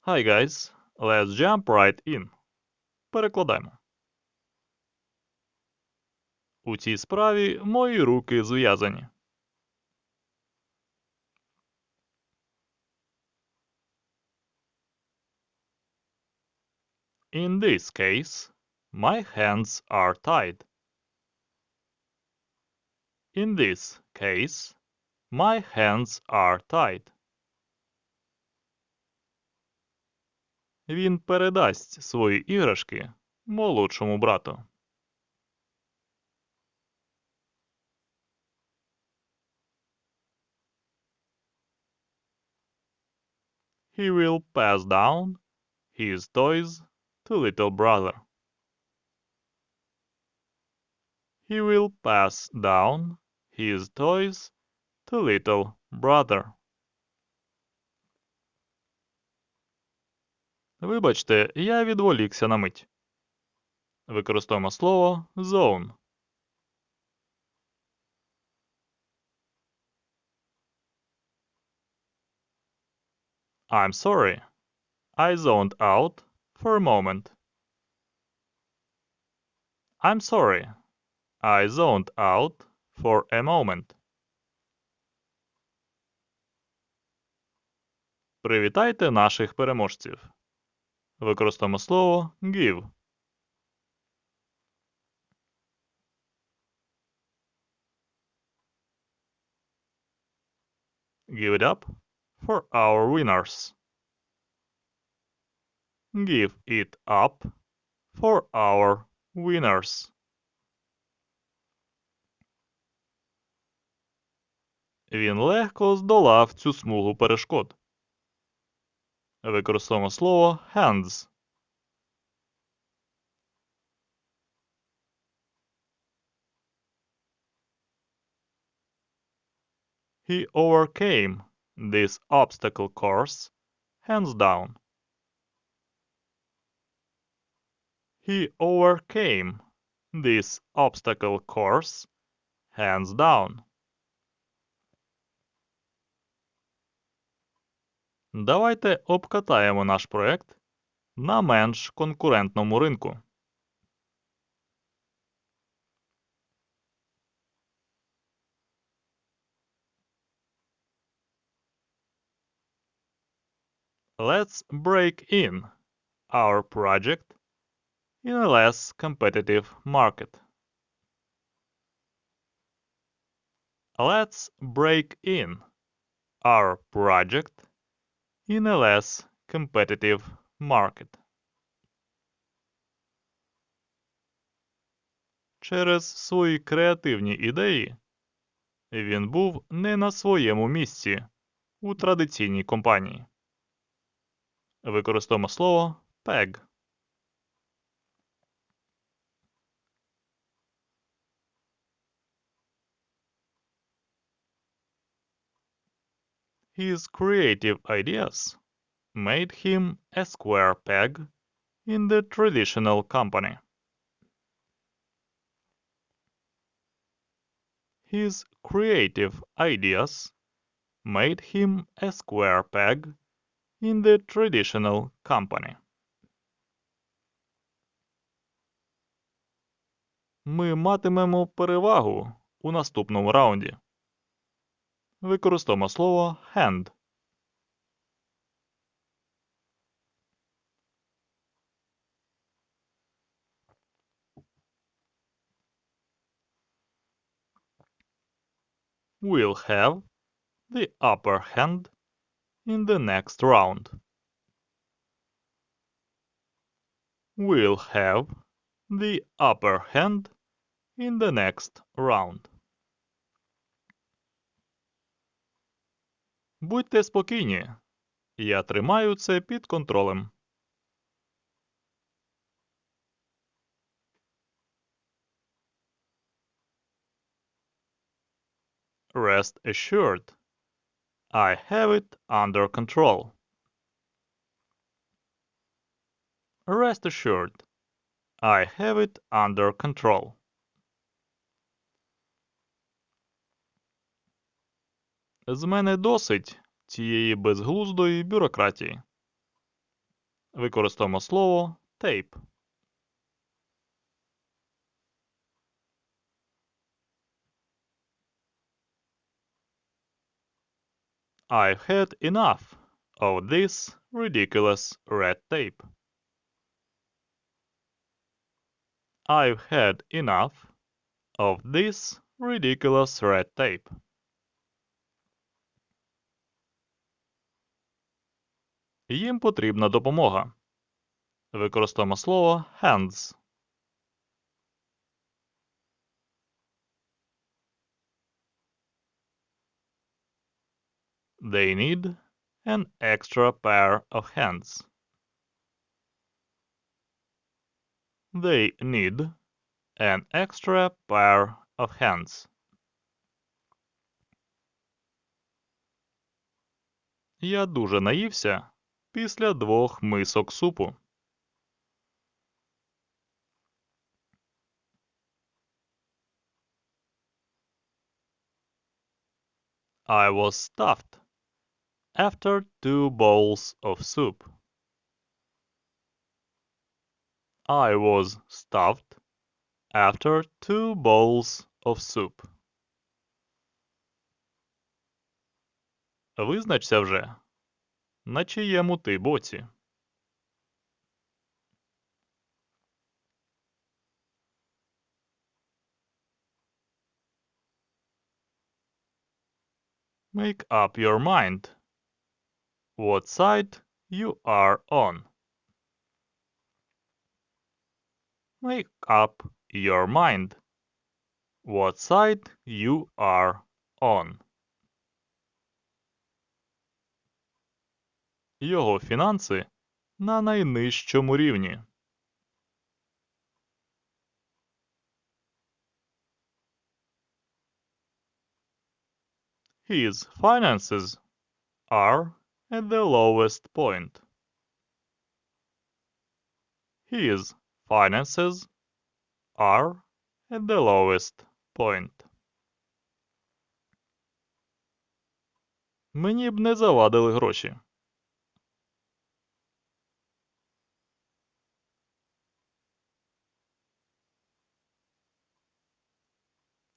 Hi guys, let's jump right in. Перекладаємо. У цій справі мої руки зв'язані. In this case, my hands are tied. In this case, my hands are tied. Він передасть свої іграшки молодшому брату. He will pass down his toys to little brother. He will pass down his toys to little brother. Вибачте, я відволікся на мить. Використовуємо слово zone. I'm sorry. I zoned out for a moment. I'm sorry. I zoned out for a moment. Привітайте наших переможців. Використовуємо слово give. Give it up for our winners. Give it up for our winners. Він легко здолав цю смугу перешкод. Використовуємо слово hands. He overcame this obstacle course hands down. He overcame this obstacle course hands down. Давайте обкатаємо наш проект на менш конкурентному ринку. Let's break in our project in a less competitive market. Let's break in our project in a less competitive market. Через свої креативні ідеї він був не на своєму місці у традиційній компанії. Використовуємо слово PEG. His creative ideas made him a square peg in the traditional company. His creative ideas made him a square peg in the traditional company. Ми матимемо перевагу у наступному раунді. Використовуємо слово hand. We'll have the upper hand in the next round. We'll have the upper hand in the next round. Будьте спокійні. Я тримаю це під контролем. Rest assured. I have it under control. Rest assured. I have it under control. З мене досить цієї безглуздої бюрократії. Використовуємо слово tape. I've had enough of this ridiculous red tape. I've had enough of this ridiculous red tape. Їм потрібна допомога. Використовуємо слово hands. They need an extra pair of hands. They need an extra pair of hands. Я дуже наївся після двох мисок супу. I was stuffed after two bowls of soup. I was stuffed after two bowls of soup. Визначся вже, на чиєму ти боці. Make up your mind. What side you are on. Make up your mind. What side you are on. Його фінанси на найнижчому рівні. His finances are at the lowest point. His finances are at the lowest point. Мені б не завадили гроші.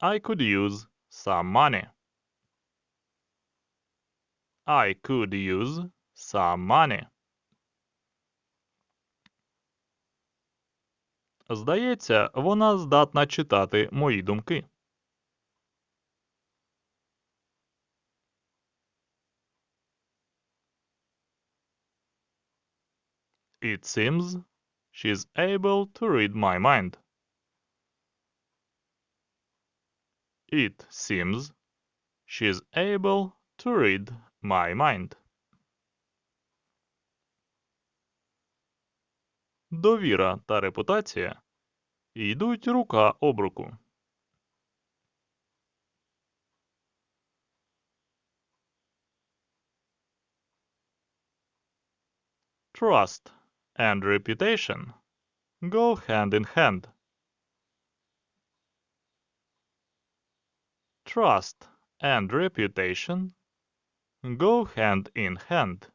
I could use some money. I could use some money. Здається, вона здатна читати мої думки. It seems she's able to read my mind. It seems she's able to read my mind. Довіра та репутація йдуть рука об руку. Trust and reputation go hand in hand. Trust and reputation go hand in hand.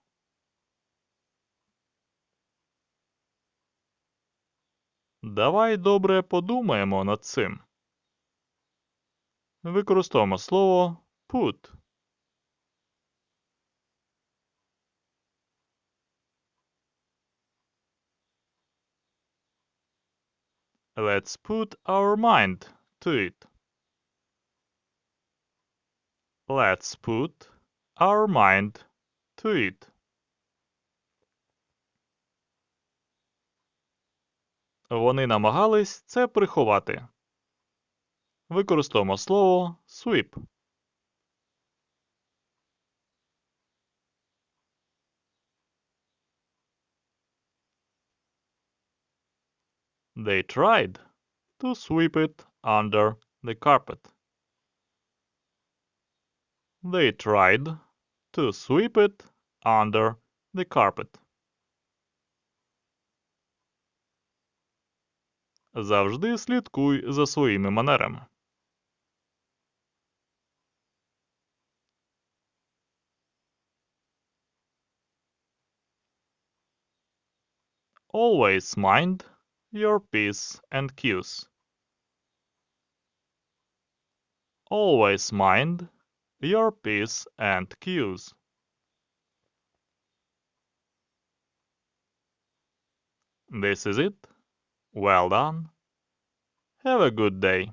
Давай добре подумаємо над цим. Використовуємо слово put. Let's put our mind to it. Let's put our mind to it. Вони намагались це приховати. Використовуємо слово sweep. They tried to sweep it under the carpet. They tried to sweep it under the carpet. Завжди слідкуй за своїми манерами. Always mind your P's and Q's. Always mind your P's and Q's. This is it. Well done. Have a good day.